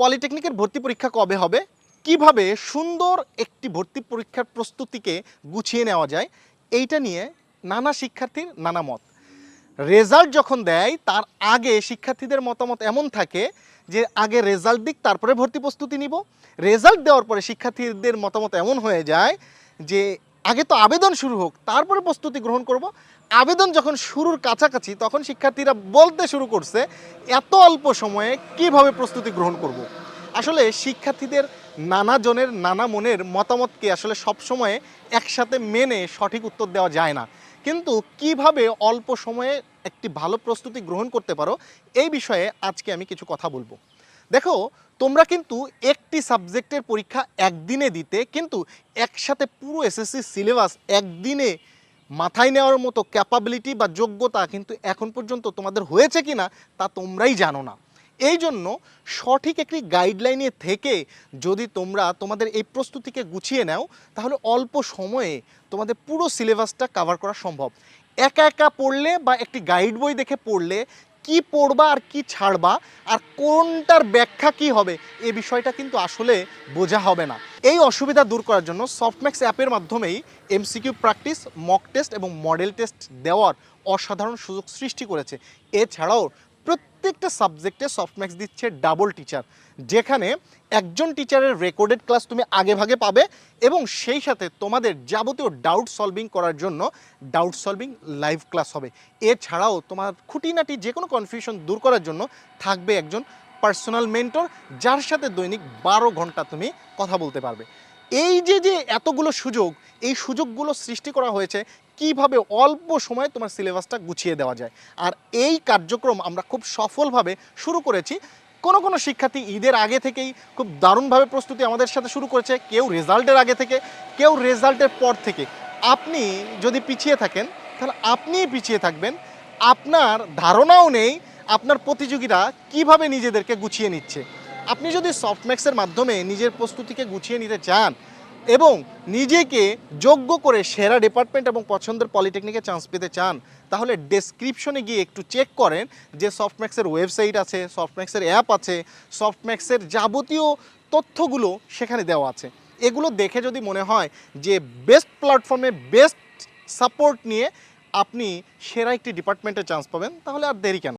পলিটেকনিকের ভর্তি পরীক্ষা কবে হবে? কীভাবে সুন্দর একটি ভর্তি পরীক্ষার প্রস্তুতিকে গুছিয়ে নেওয়া যায়? এইটা নিয়ে নানা শিক্ষার্থীর নানা মত। রেজাল্ট যখন দেয়, তার আগে শিক্ষার্থীদের মতামত এমন থাকে যে, আগে রেজাল্ট দিক, তারপরে ভর্তি প্রস্তুতি নিব। রেজাল্ট দেওয়ার পরে শিক্ষার্থীদের মতামত এমন হয়ে যায় যে, আগে তো আবেদন শুরু হোক, তারপরে প্রস্তুতি গ্রহণ করব। আবেদন যখন শুরুর কাছাকাছি, তখন শিক্ষার্থীরা বলতে শুরু করছে, এত অল্প সময়ে কীভাবে প্রস্তুতি গ্রহণ করব। আসলে শিক্ষার্থীদের নানা জনের নানা মনের মতামতকে আসলে সবসময়ে একসাথে মেনে সঠিক উত্তর দেওয়া যায় না কিন্তু কীভাবে অল্প সময়ে একটি ভালো প্রস্তুতি গ্রহণ করতে পারো, এই বিষয়ে আজকে আমি কিছু কথা বলব দেখো, তোমরা কিন্তু একটি সাবজেক্টের পরীক্ষা একদিনে দিতে, কিন্তু একসাথে পুরো এসএসসি সিলেবাস একদিনে মাথায় নেওয়ার মতো ক্যাপাবিলিটি বা যোগ্যতা কিন্তু এখন পর্যন্ত তোমাদের হয়েছে কি না তা তোমরাই জানো না। এই জন্য সঠিক একটি গাইডলাইনে থেকে যদি তোমরা তোমাদের এই প্রস্তুতিকে গুছিয়ে নাও, তাহলে অল্প সময়ে তোমাদের পুরো সিলেবাসটা কভার করা সম্ভব। একা একা পড়লে বা একটি গাইড বই দেখে পড়লে কি পড়বা আর কি ছাড়বা আর কোনটার ব্যাখ্যা কি হবে, এ বিষয়টা কিন্তু আসলে বোঝা হবে না। এই অসুবিধা দূর করার জন্য সফটম্যাক্স অ্যাপের মাধ্যমেই এমসিকিউ প্র্যাকটিস মক টেস্ট এবং মডেল টেস্ট দেওয়ার অসাধারণ সুযোগ সৃষ্টি করেছে। এছাড়াও প্রত্যেকটা সাবজেক্টে সফটম্যাক্স দিচ্ছে ডাবল টিচার যেখানে একজন টিচারের রেকর্ডেড ক্লাস তুমি আগে ভাগে পাবে এবং সেই সাথে তোমাদের যাবতীয় ডাউট সলভিং করার জন্য ডাউট সলভিং লাইভ ক্লাস হবে। এছাড়াও তোমার খুঁটিনাটি যে কোনো কনফিউশন দূর করার জন্য থাকবে একজন পার্সোনাল মেন্টর যার সাথে দৈনিক বারো ঘণ্টা তুমি কথা বলতে পারবে। এই যে যে এতগুলো সুযোগ, এই সুযোগগুলো সৃষ্টি করা হয়েছে, কীভাবে অল্প সময়ে তোমার সিলেবাসটা গুছিয়ে দেওয়া যায়? আর এই কার্যক্রম আমরা খুব সফলভাবে শুরু করেছি। কোনো কোনো শিক্ষার্থী ঈদের আগে থেকেই খুব দারুণভাবে প্রস্তুতি আমাদের সাথে শুরু করেছে, কেউ রেজাল্টের আগে থেকে, কেউ রেজাল্টের পর থেকে। আপনি যদি পিছিয়ে থাকেন, তাহলে আপনিই পিছিয়ে থাকবেন। আপনার ধারণাও নেই আপনার প্রতিযোগীরা কীভাবে নিজেদেরকে গুছিয়ে নিচ্ছে? আপনি যদি সফটম্যাক্সের মাধ্যমে নিজের প্রস্তুতিকে গুছিয়ে নিতে চান এবং নিজেকে যোগ্য করে সেরা ডিপার্টমেন্ট এবং পছন্দের পলিটেকনিকে চান্স পেতে চান, তাহলে ডেসক্রিপশনে গিয়ে একটু চেক করেন যে সফটম্যাক্সের ওয়েবসাইট আছে, সফটম্যাক্সের অ্যাপ আছে, সফটম্যাক্সের যাবতীয় তথ্যগুলো সেখানে দেওয়া আছে। এগুলো দেখে যদি মনে হয় যে বেস্ট প্ল্যাটফর্মে বেস্ট সাপোর্ট নিয়ে আপনি সেরা একটি ডিপার্টমেন্টে চান্স পাবেন, তাহলে আর দেরি কেন?